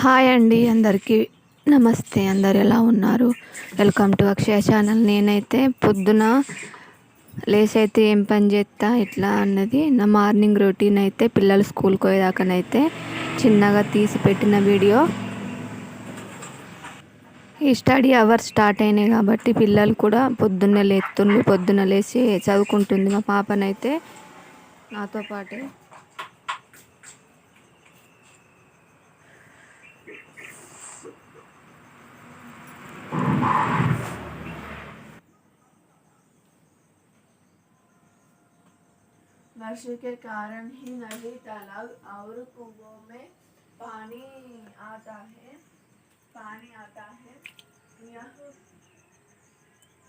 Hi అండి అందరికీ. నమస్తే అందరు ఎలా ఉన్నారు? Welcome to Akshaya channel. నేనైతే పొద్దున లేచి అయితే ఏం పని చేస్తా ఇట్లా అన్నది నా మార్నింగ్ రొటీన్ అయితే పిల్లలు స్కూల్కి పోయేదాకానైతే చిన్నగా తీసి పెట్టిన వీడియో. ఈ స్టడీ అవర్స్ స్టార్ట్ అయినాయి కాబట్టి పిల్లలు కూడా పొద్దున్నే లేస్తుండ్రు పొద్దున్న లేచి చదువుకుంటుంది. మా పాపనైతే నాతో పాటే वर्ष के कारण ही नदी तालाब और कुओं में पानी आता है। पानी आता है। यह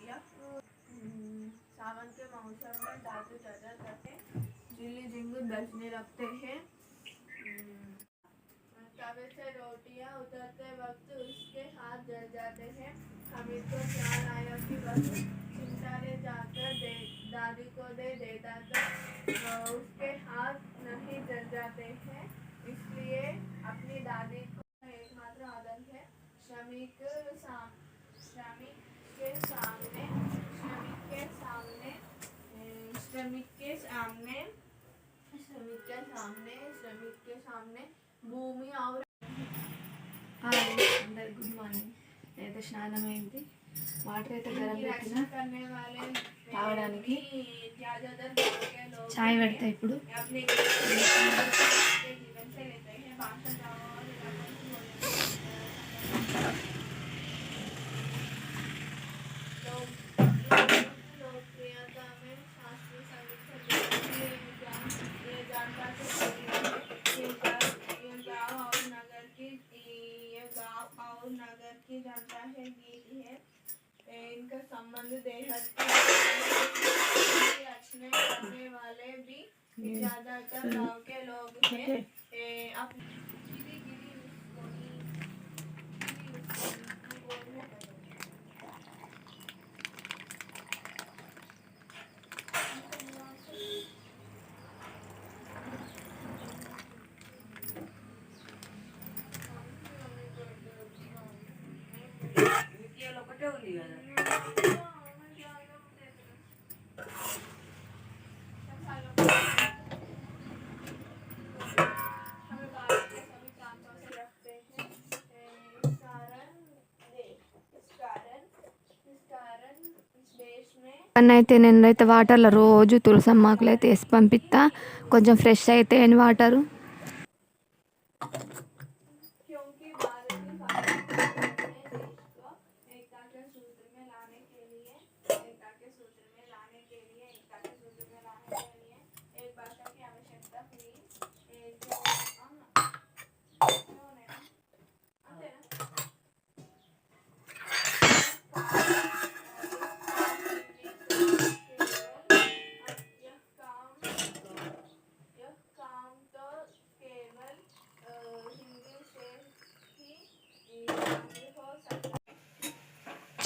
यह हम्म, सावन के मौसम में धातु तजा करके जिली झिंगुर बचने लगते हैं। हम्म, तवे से रोटियाँ उतरते वक्त उसके हाथ जल जाते हैं। हमीद को ख्याल आया कि बस उसके हाथ नहीं जल जाते हैं इसलिए अपनी दादी को एकमात्र आदर है श्रमिक साम श्रमिक के सामने श्रमिक के सामने अ, श्रमिक के सामने श्रमिक के सामने श्रमिक के सामने भूमि और హాయ్ అందరు గుడ్ మార్నింగ్ నేనైతే స్నానం అయింది వాటర్ అయితే గరం की పెట్టిన रक्षा करने वाले తాగడానికి ज्यादातर गाँव के लोग చాయ్ పెడతా ఇప్పుడు अपने जीवन से लेते हैं भाषण गाँव और इलाकों की बोलने लोकप्रियता में शास्त्रीय संगीत से ये जान- ये जानकारी है। ये गाँव- ये गाँव और नगर की ये गाँव और नगर की जनता है गीत है ए, इनका संबंध देहत की रचने करने वाले भी ज्यादातर गांव के लोग हैं में అయితే నేనైతే వాటర్లో రోజు తులసమ్మాకులు అయితే వేసి పంపిస్తా కొంచెం ఫ్రెష్ అయితే అని వాటరు?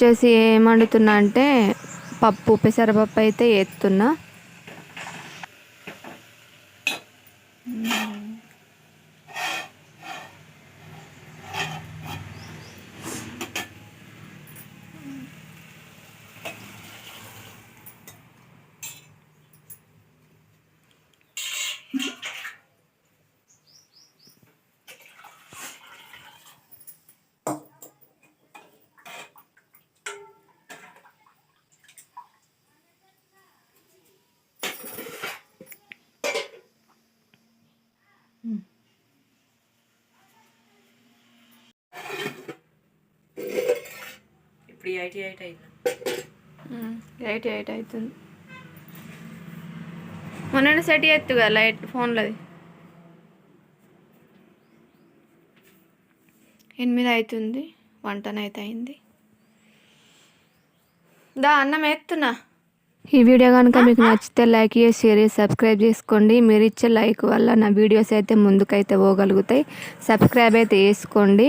వచ్చేసి ఏం వండుతున్నా అంటే పప్పు పెసరపప్పు అయితే వేస్తున్నా ఎయిటీ ఎయిట్ అయింది. ఎయిట్ ఎయిట్ అవుతుంది. మొన్న సెట్ ఎత్తుగా లైట్ ఫోన్లోది. ఎనిమిది అవుతుంది వంటనైతే అయింది. దా అన్నం ఎత్తున్నా. ఈ వీడియో కనుక మీకు నచ్చితే లైక్ చేసి షేర్ చేసి సబ్స్క్రైబ్ చేసుకోండి. మీరు ఇచ్చే లైక్ వల్ల నా వీడియోస్ అయితే ముందుకైతే పోగలుగుతాయి. సబ్స్క్రైబ్ అయితే చేసుకోండి.